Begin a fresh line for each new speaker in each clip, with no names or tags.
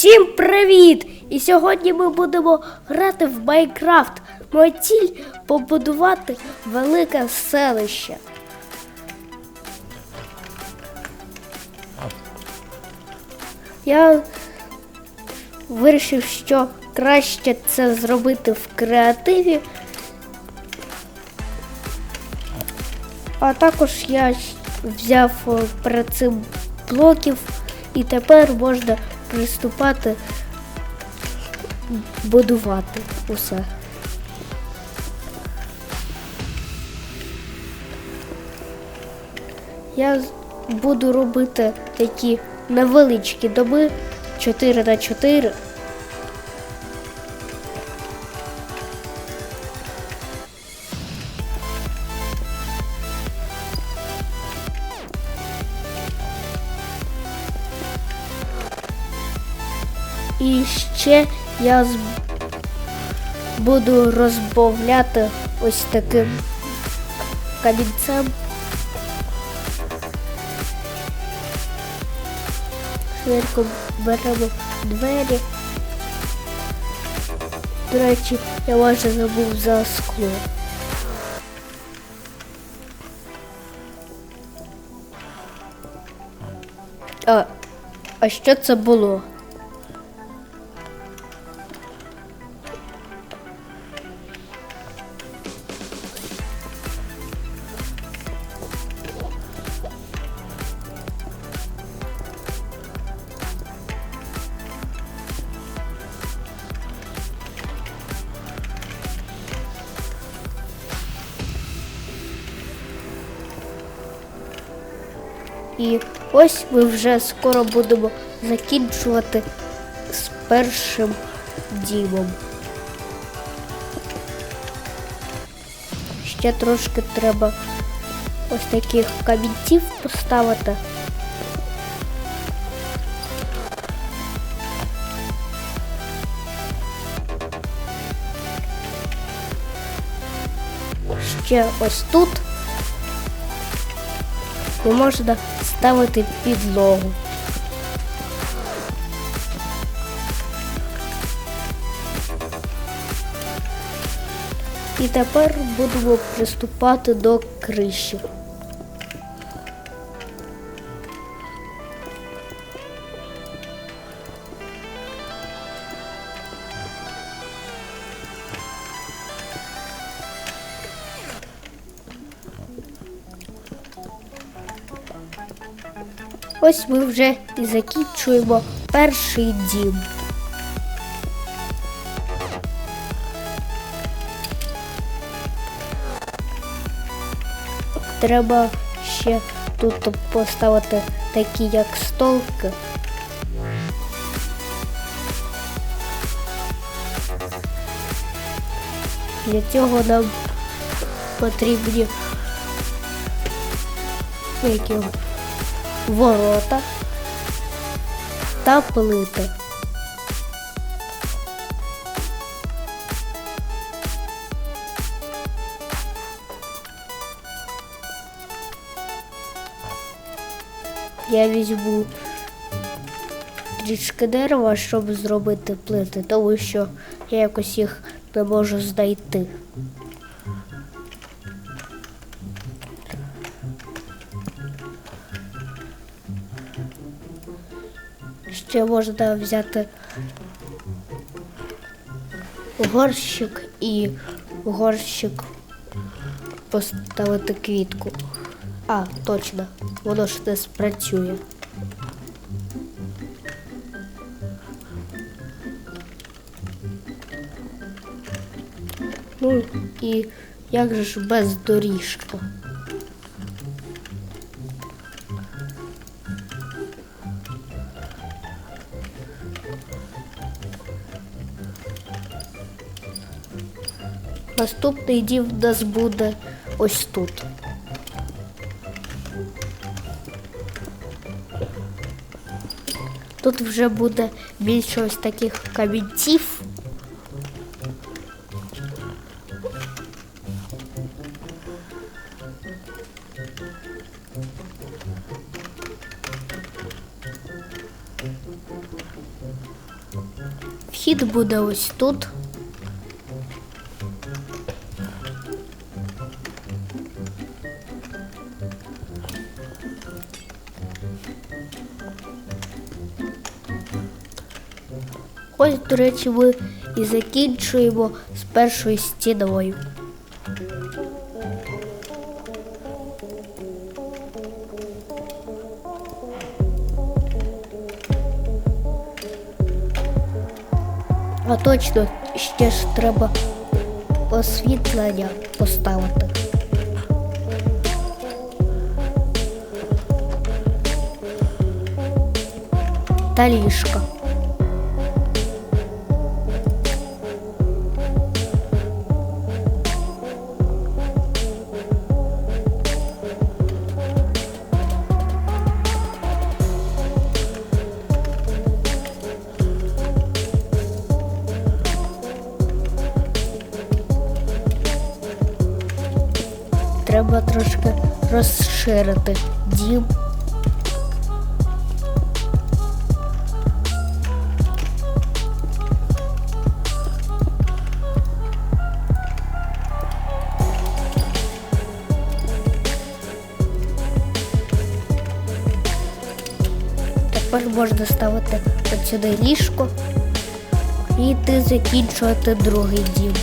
Всім привіт! І сьогодні ми будемо грати в Майнкрафт. Моя ціль побудувати велике селище. Я вирішив, що краще це зробити в креативі. А також я взяв е, перед цим блоків і тепер можна приступати будувати усе. Я буду робити такі невеличкі доби 4 на 4 І ще я з- буду розбавляти ось таким камінцем. Швидко беремо двері. До речі, я майже забув за скло. А, а що це було? І ось ми вже скоро будемо закінчувати з першим дімом. Ще трошки треба ось таких камінців поставити. Ще ось тут і можете ставити підлогу. І тепер будемо приступати до криші. Ось ми вже і закінчуємо перший дім. Треба ще тут поставити такі як столки. Для цього нам потрібні які ворота та плити. Я візьму трішки дерева, щоб зробити плити, тому що я якось їх не можу знайти. Ще можна взяти горщик і в горщик поставити квітку. А, точно, воно ж не спрацює. Ну і як же ж без доріжки? Наступний дім в нас буде ось тут. Тут вже буде більше ось таких камінців. Вхід буде ось тут. Ось, до речі, ми і закінчуємо з першою стіною. А точно ще ж треба освітлення поставити. Та ліжка. Розширити дім. Тепер можна ставити от сюди ліжко і йти закінчувати другий дім.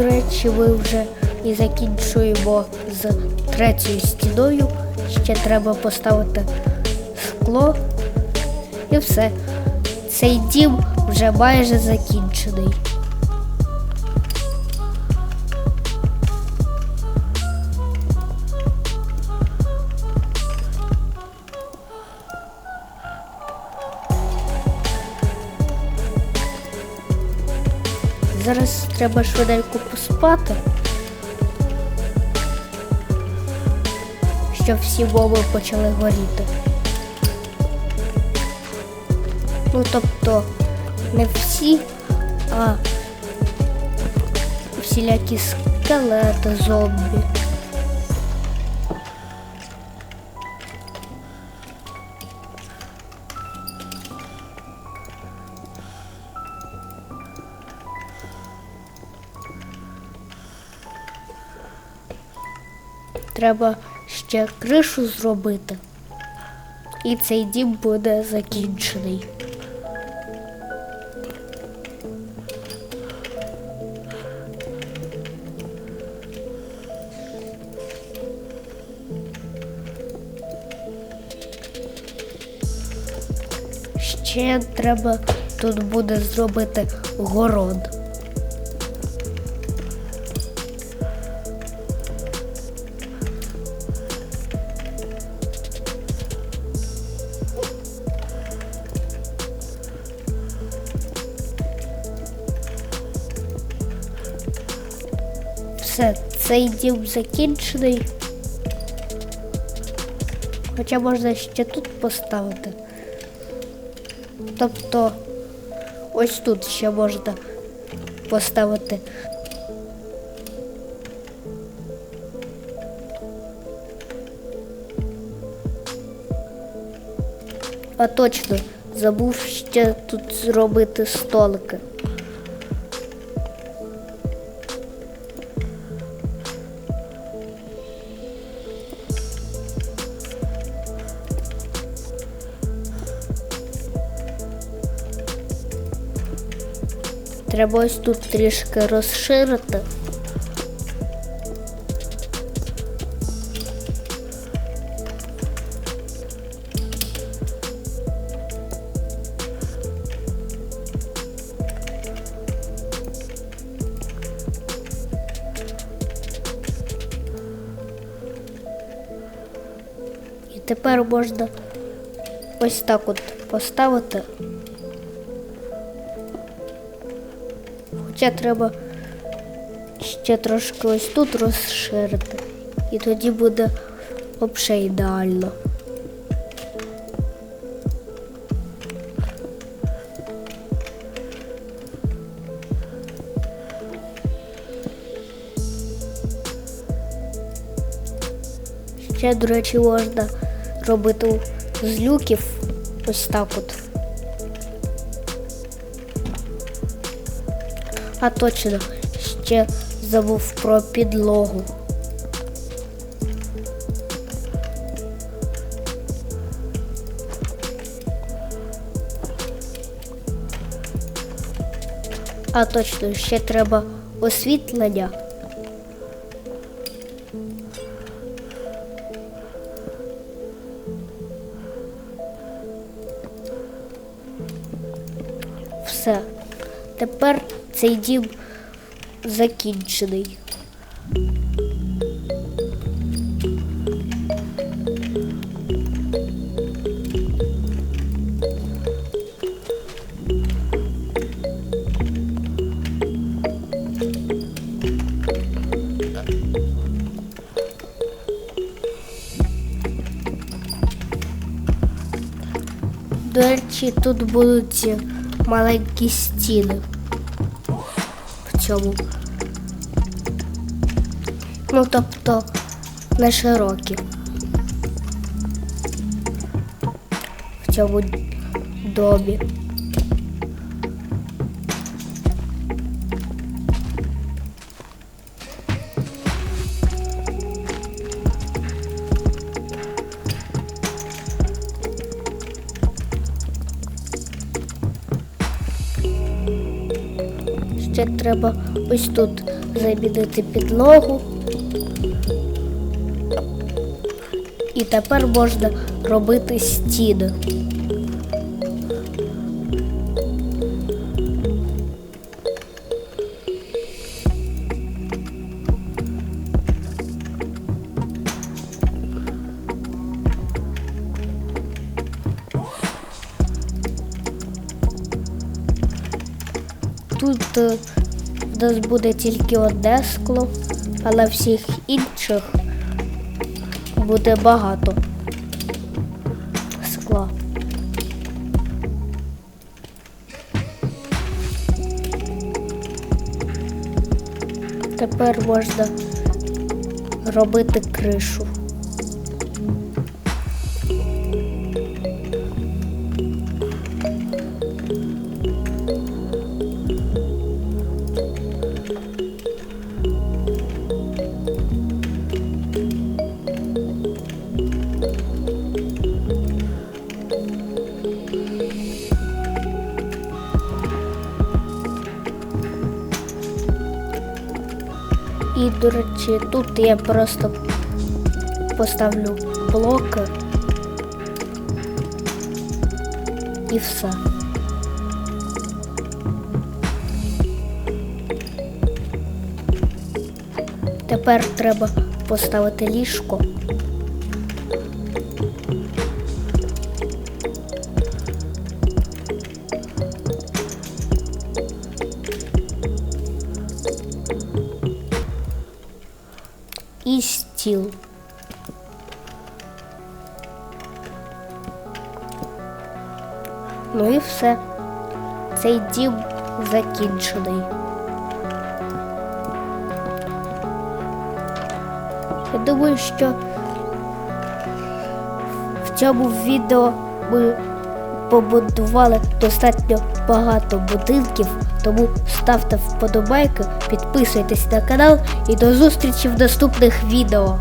До речі, ми вже і закінчуємо з третьою стіною. Ще треба поставити скло і все. Цей дім вже майже закінчений. Треба швиденько поспати. Щоб всі боби почали горіти. Ну, тобто, не всі, а всілякі скелети, зомбі. Треба ще кришу зробити. І цей дім буде закінчений. Ще треба тут буде зробити город. Цей дім закінчений. Хоча можна ще тут поставити. Тобто ось тут ще можна поставити. А точно, забув ще тут зробити столики. Треба ось тут трішки розширити. І тепер можна ось так от поставити. Хоча треба ще трошки ось тут розширити. І тоді буде взагалі ідеально. Ще, до речі, можна робити з люків ось так от. А точно, ще забув про підлогу. А точно, ще треба освітлення. Все. Тепер цей дім закінчений. До речі, тут будуть маленькі стіни в Цьому. Ну, тобто не широкі. В цьому домі. Треба ось тут замінити підлогу. І тепер можна робити стіни. Буде тільки одне скло, але всіх інших буде багато скла. Тепер можна робити кришу. До речі, тут я просто поставлю блоки і все. Тепер треба поставити ліжко. Стіл. Ну і все. Цей дім закінчений. Я думаю, що в цьому відео ми побудували достатньо багато будинків, тому ставте вподобайки, підписуйтесь на канал і до зустрічі в наступних відео.